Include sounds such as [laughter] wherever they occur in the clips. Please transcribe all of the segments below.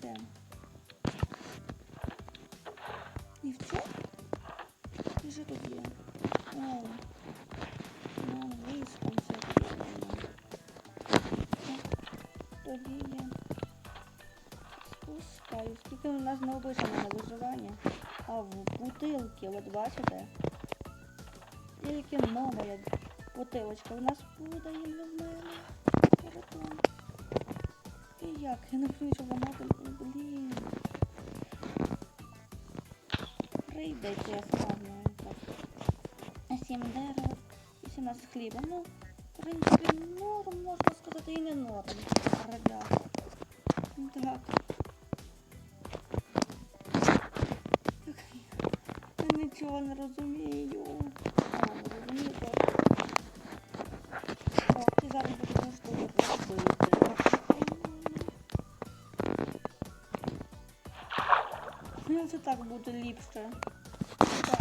Це. І. І все? І тут є? О, на англійському все прикольно. Тоді я спускаю. Скільки у нас не написано на виживання? А в бутилки, от бачите? Тільки є бутилочка. У нас буде і в мене. Як? Я не що ламати. Блін. Прийдеться, я. Так. Сім дерева, 18 хліба. Ну, в принципі, норм, можна сказати, і не норм. Ребята. Ну, Так. Я нічого не розумію. Так буде ліпше. Так.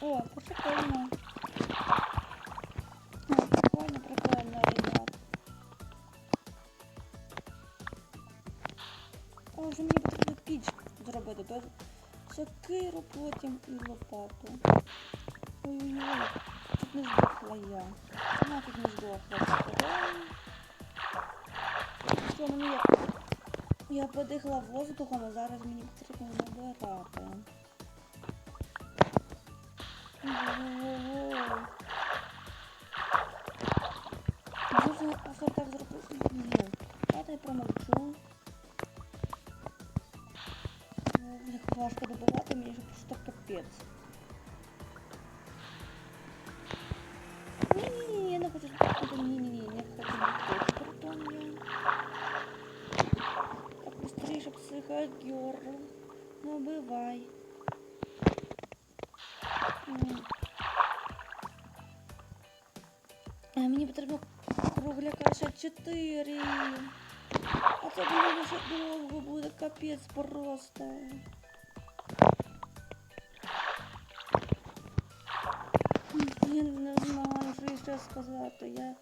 О, прикольно. О, прикольно, прикольно, ребят. О, вже мені потрібно піч зробити. То сокиру потім і лопату. Ой-ой-ой, тут не здохла я. Вона тут не здохла. Що мені я... Я подихала воздухом, а зараз мені потрібно набирати. Можна ось так зробити. Ні. Давайте я промовчу. Як важко добивати, мені вже просто капець. Ні-ні-ні, я не хочу. Ні-ні-ні, не хочу психодер. Ну, бывай. А мені потрібно кругляка ще 4. А це буде ще довго буде капець просто. Я не знаю, що ще сказати. Я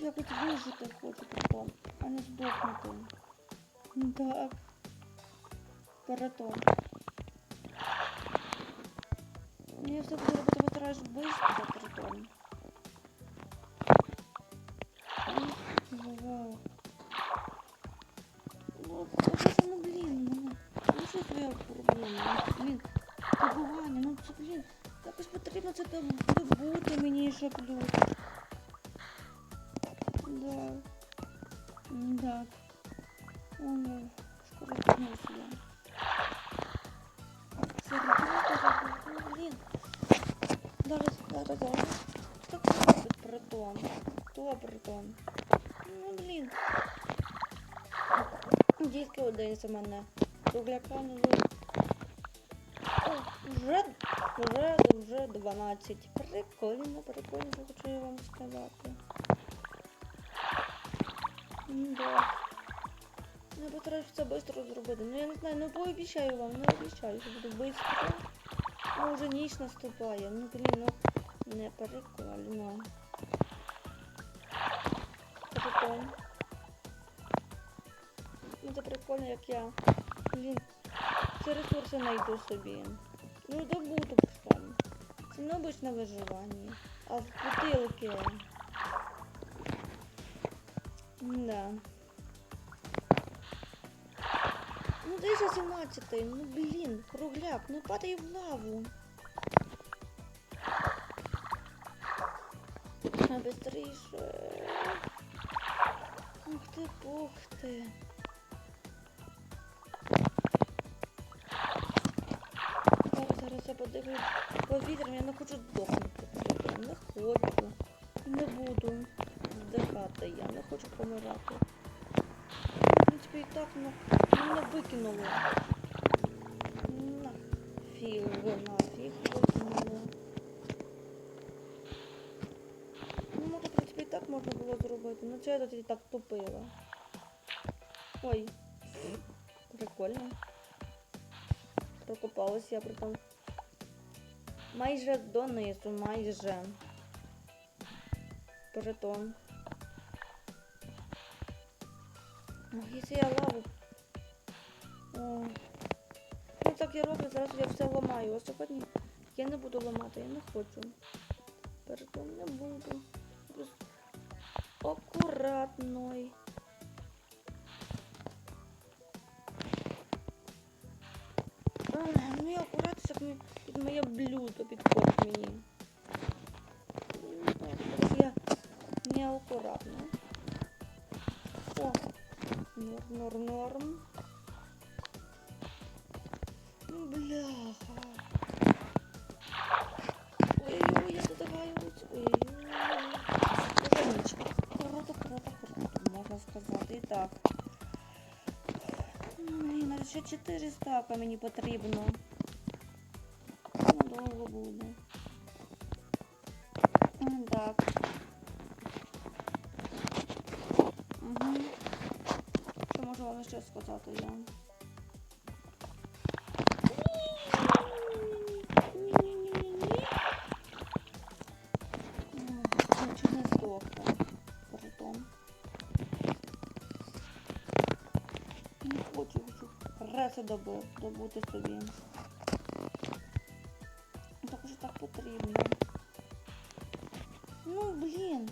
якось вижити хочу потом, а не здохнути. Так. Перетон. Я все буду робити, постараюсь швидко перетон. Вау. Ну, ну, блін, ну, ну що твоя проблема? Ну, блін, добування, ну, це, блін, якось потрібно це доб- добути мені ще плюс. Хто? Ну, блін. Дітки за мене. Кругляка не вже, вже, вже 12. Прикольно, прикольно, хочу я вам сказати. Да. Я постараюсь все швидко зробити. Ну я не знаю, ну пообіцяю вам, ну обіцяю, що буду швидко. Ну вже ніч наступає. Ну блін, ну не прикольно. Прикольно. Ну це прикольно, як я. Блін, ці ресурси знайду собі. Ну добуду потім. Це не обичне виживання. А в бутилки. Да. Ну десь 17 ну блін, кругляк, ну падай в лаву. А быстріше. Ух ти, пух ти. Зараз, зараз я подивлюсь повітрям, я не хочу здохнути. Я не хочу. Не буду здихати, я не хочу помирати. В принципі, і так, ну, ну мене викинуло. На. Фіг, нафіг викинуло. Ну, може, в принципі, і так можна було зробити. Ну, це я тоді так тупила. Ой. Прикольно. Прокопалась я притом. Майже донизу, майже. Притом. Ох, якщо я лаву. О. Ну так я роблю, зараз я все ламаю. А сьогодні я не буду ламати, я не хочу. Притом не буду. Просто акуратно. Ах, Ну я акуратно, щоб мені- під моє блюдо підходить мені. Ну, так, зараз Я не акуратно. О, норм, норм, норм. Ну, Бляха. Ой-ой, я додаваюсь. Ой-ой. І так. Блін, ще 4 стака мені потрібно. Надовго буде. Так. Угу. Що можу вам ще сказати я? реси доби, добути собі. Так уже так потрібно. Ну, блін.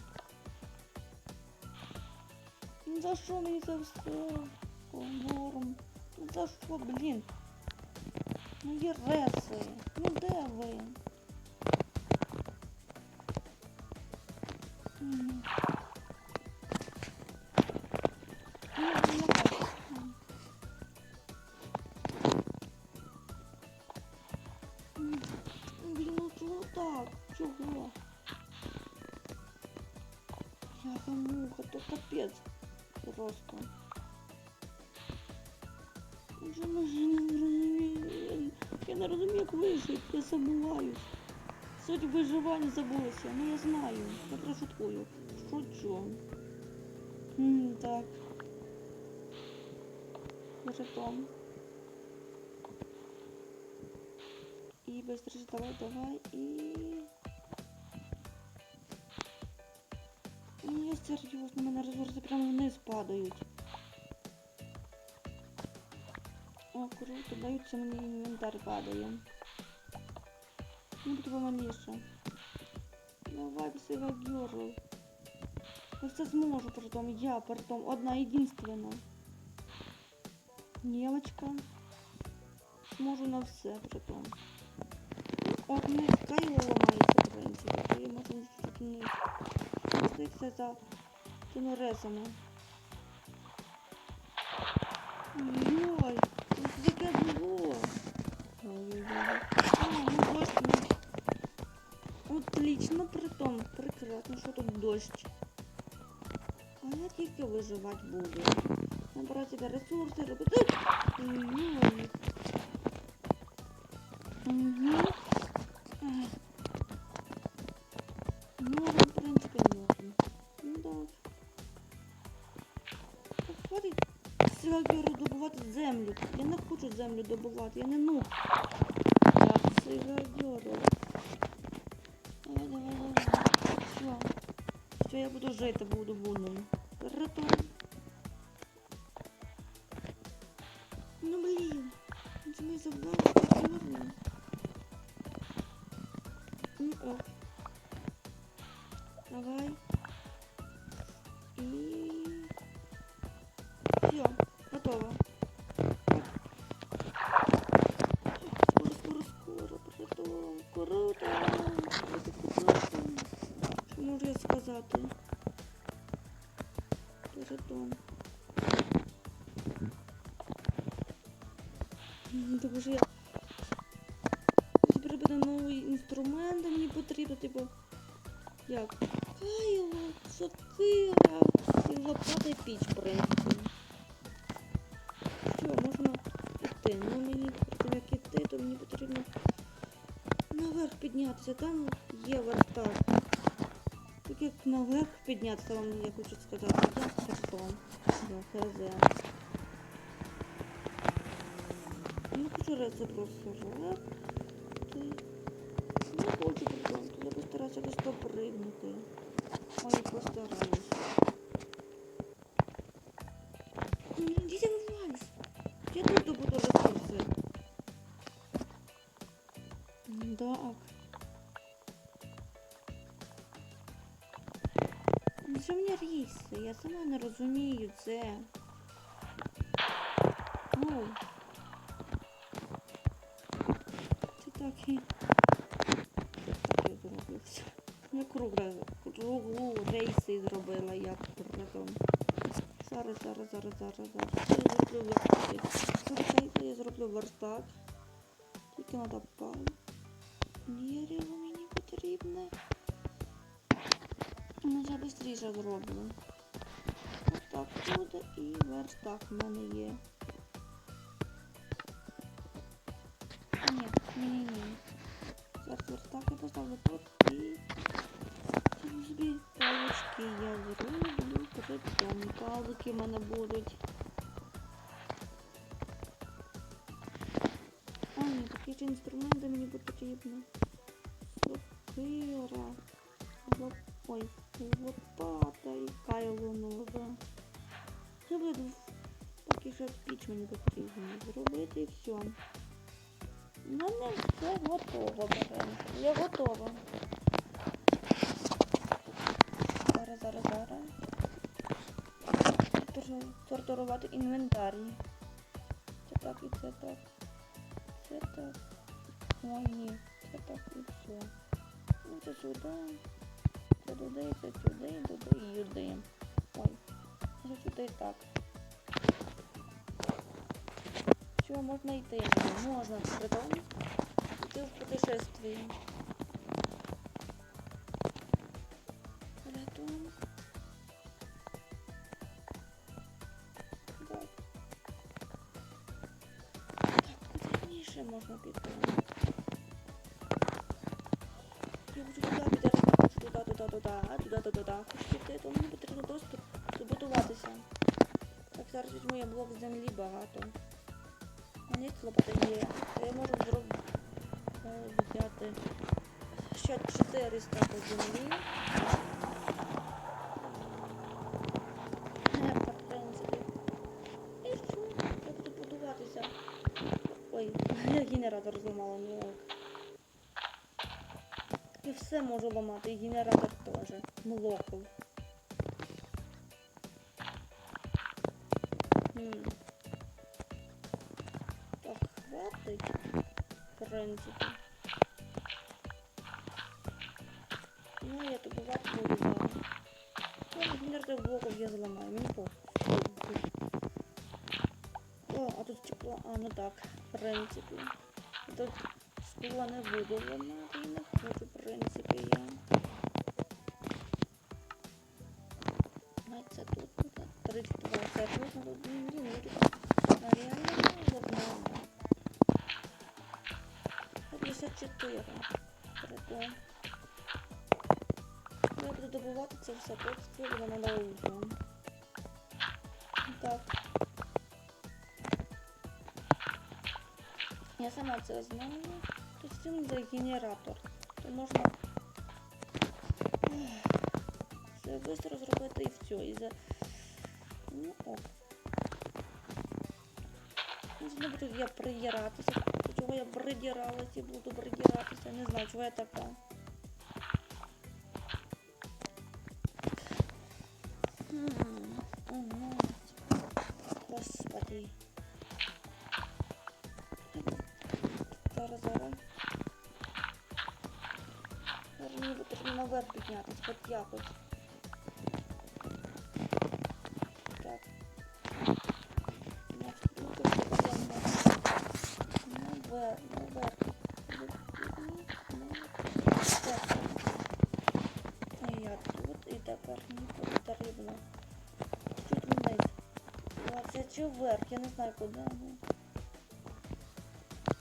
Ну за що мені це все? О, норм. Ну за що, блін? Ну є реси. Ну де ви? Вижити. Я забуваюсь. Суть виживання забулася. Ну я знаю. Я просто шуткую. Шучу. М, так. Жетон. І быстрее давай, давай. І... Ну я серйозно, мене ресурси прямо вниз падають. О, круто, даються мені інвентар падає. Ну, помаліше. Давай, псига герл. Я все зможу, притом я, притом одна единственна. Девочка. Зможу на все, притом. Ну, От не Кайло ламається, в принципі, то я можу не Стикся за тими резами. Ой, це таке було. Ой-ой-ой. А, ну дощ, ну. Отлично, притом, прекрасно, що тут дощ. А я тільки виживати буду. Набирати себе ресурси, робити. Угу. Ну, в принципі, норм. Ну. Так, Хватить сигару добувати землю. Я не хочу землю добувати, я не ну. Так, сигару. Я буду жити, буду буду. Притом. М, Тому що я... Тепер буде новий інструмент, мені потрібно, типу... Як? Кайло, сокира і лопата і піч, в принципі. Все, можна іти. Ну мені тим як іти, то мені потрібно наверх піднятися. Там є верстак. Наверх піднятися, вам я хочу сказати, я херсон. Да, хз. Не хочу це просто жити. Не хочу придумати, я постараюся якось попригнути. Ой, постараюсь. Що мені ріси? Я сама не розумію це. Ну. Це так і... Так я зроблю все. Я круг, роз- кругу рейси зробила, як разом. Зараз, зараз, зараз, зараз, зараз. Я зроблю верстак. Слухайте, я зроблю верстак. Тільки треба пал. Дерево мені потрібне. Ну, я швидше зроблю. Ось так буде і верстак в мене є. А, ні, ні, ні, ні. Зараз верстак я поставлю тут і собі палички я зроблю притом. Палики в мене будуть. Лопата і кайло ножа. Це буде поки що піч мені потрібно зробити і все. У мене все готово, беремо. Я готова. Зараз, зараз, зараз. Сортирувати інвентарі. Це так і це так. Це так. Ой, ні, це так і все. Ну, це сюди. Це туди, це сюди, туди і сюди. Ой, це сюди так. Що можна йти? Можна притом йти в путешествие. Притом. Так. Куди можна піти? Туди, туди, туди. Хочу піти, то мені потрібно просто добудуватися. Так, зараз візьму я блок землі багато. Мені лопата є. То я можу зробити взяти ще 400 по землі. Е. Ой, [laughs] генератор зламала, ну ок. Все можу ламати, і генератор теж. Молоков. Так, хватить. В принципі. Ну, я добувати буду зараз. Ну, генератор блоків я зламаю, мені похуй. О, а тут тепло, а ну так, в принципі. Тут скло не буду ламати, не хочу, в принципі, я. Це тут, тут, 32, це тут, ну, блін, ну, а реально ладно. 54, притом. Я буду добувати це все, створено на наузу. Так. Я сама це знаю. Тут стіл за генератор. То можна все швидко зробити і все. І за... Ну ок. Не буду я придиратися. Чого я придіралася, буду придиратися. Не знаю, чого я така. вверх, я не знаю куди. ну.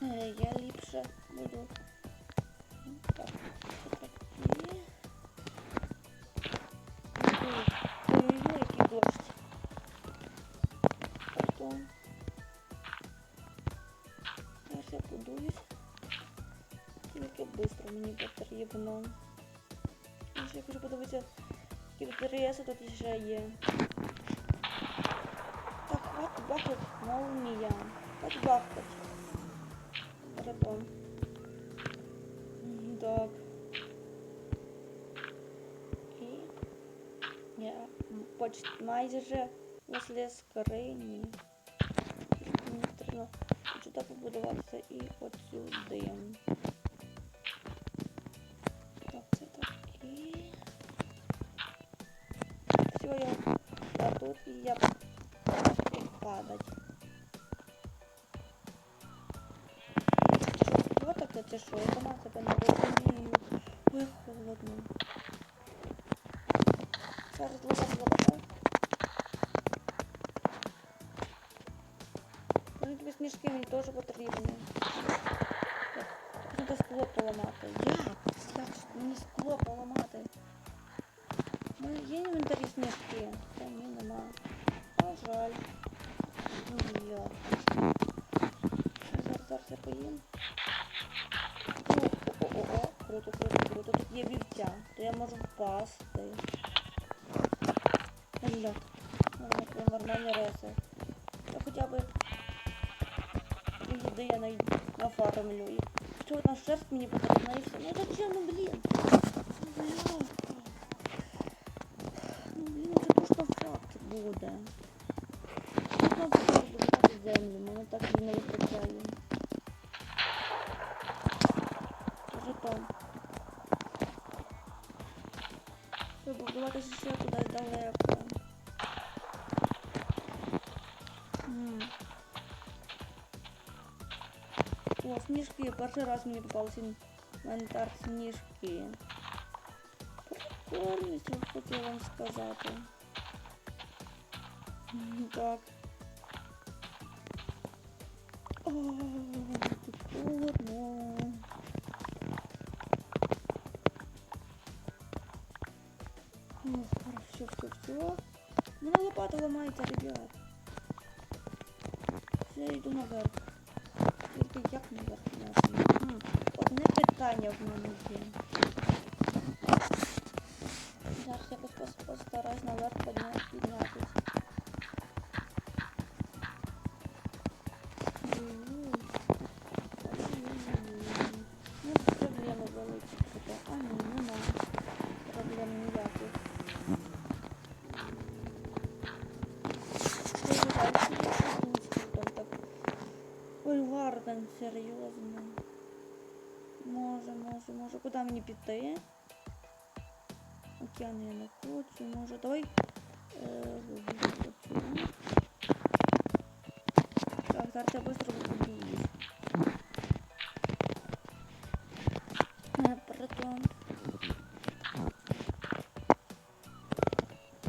Е, Я ліпше буду. Так, це такі. Ой-ой-ой, який дощ. Потом. Зараз я подуюсь. Тільки швидко мені потрібно. Я ще хочу подивитися, які тут реси тут ще є. Хватить бахать молния. Хватить бахать. Пардон. М, Так. І... Я почти майже возле. Мені потрібно сюди побудуватися і от сюди. Це що? Я сама себе не розумію. Ой, холодно. Зараз лопата, лопата. Мені тобі смішки мені теж потрібні. Треба скло поламати. Як? Як мені скло поламати? У мене є інвентарі сніжки? Та ні, нема. А жаль. Ну як? Зараз я поїм. Круто, круто, круто. Тут є вівця, то я можу впасти. Бля, нормальні реси. Я хоча б їди я нафармлю. І що одна шерсть мені потрібна і все. Ну зачем, ну блін? Ну, бля. Ну блін, це факт буде. Буде землю, мене так не вистачає. О, сніжки. Перший раз мені попався інвентар сніжки. Прикольність, я хотіла вам сказати. М, Так. О, тут холодно. Ох, все, все, все. Ну, лопата ломается, ребят. Все, я йду наверх. Тільки як наверх? Ясно. Одне питання в мене є. Зараз я пос- пос- постараюсь наверх підня- Варден, серйозно. Може, може, може. Куди мені піти? Океан я не хочу, може. Давай. Е, так, зараз я побудуюсь. Е, Притом.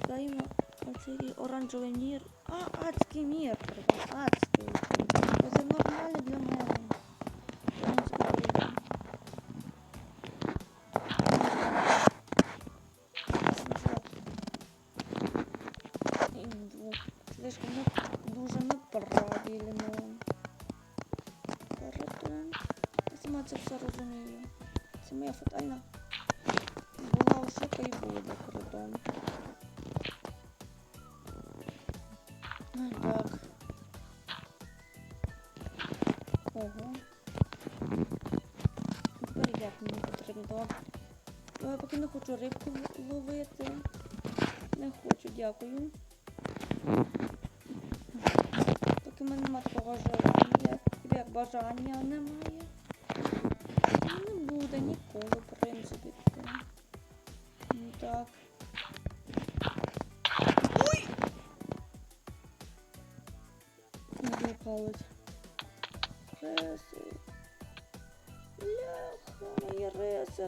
Даємо оцей оранжевий мір. А, адський мір. Адський. Нормально для мене. Дуже неправильно. Я сама це все розумію. Це моя фатальна була ошибка і буде кордон. Я поки не хочу рибку ловити. Не хочу, дякую. Поки в мене немає такого желання, як бажання немає. Не буде ніколи, в принципі. Ну так. Ой! Не палець.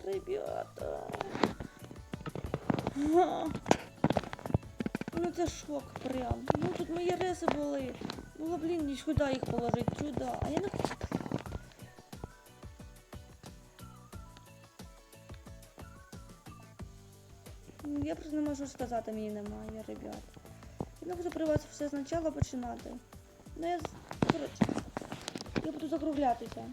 ребята. Ну це шок прям. Ну тут мої риси були. Ну, блін, нікуди їх положити. Чудо. А я не хочу. Ну, я просто не можу сказати, мені немає, ребят. Я буду при вас все спочатку починати. Ну я коротше, я буду закруглятися.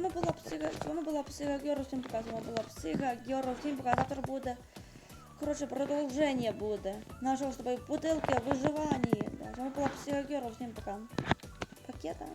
Вами була психа. З вами була психа Геро, всім пока. З була психа Геро, всім пока. Буде. Коротше, продовження буде. Нашого з тобою бутилки виживання. Да. З була психа Геро, всім пока. Пакета.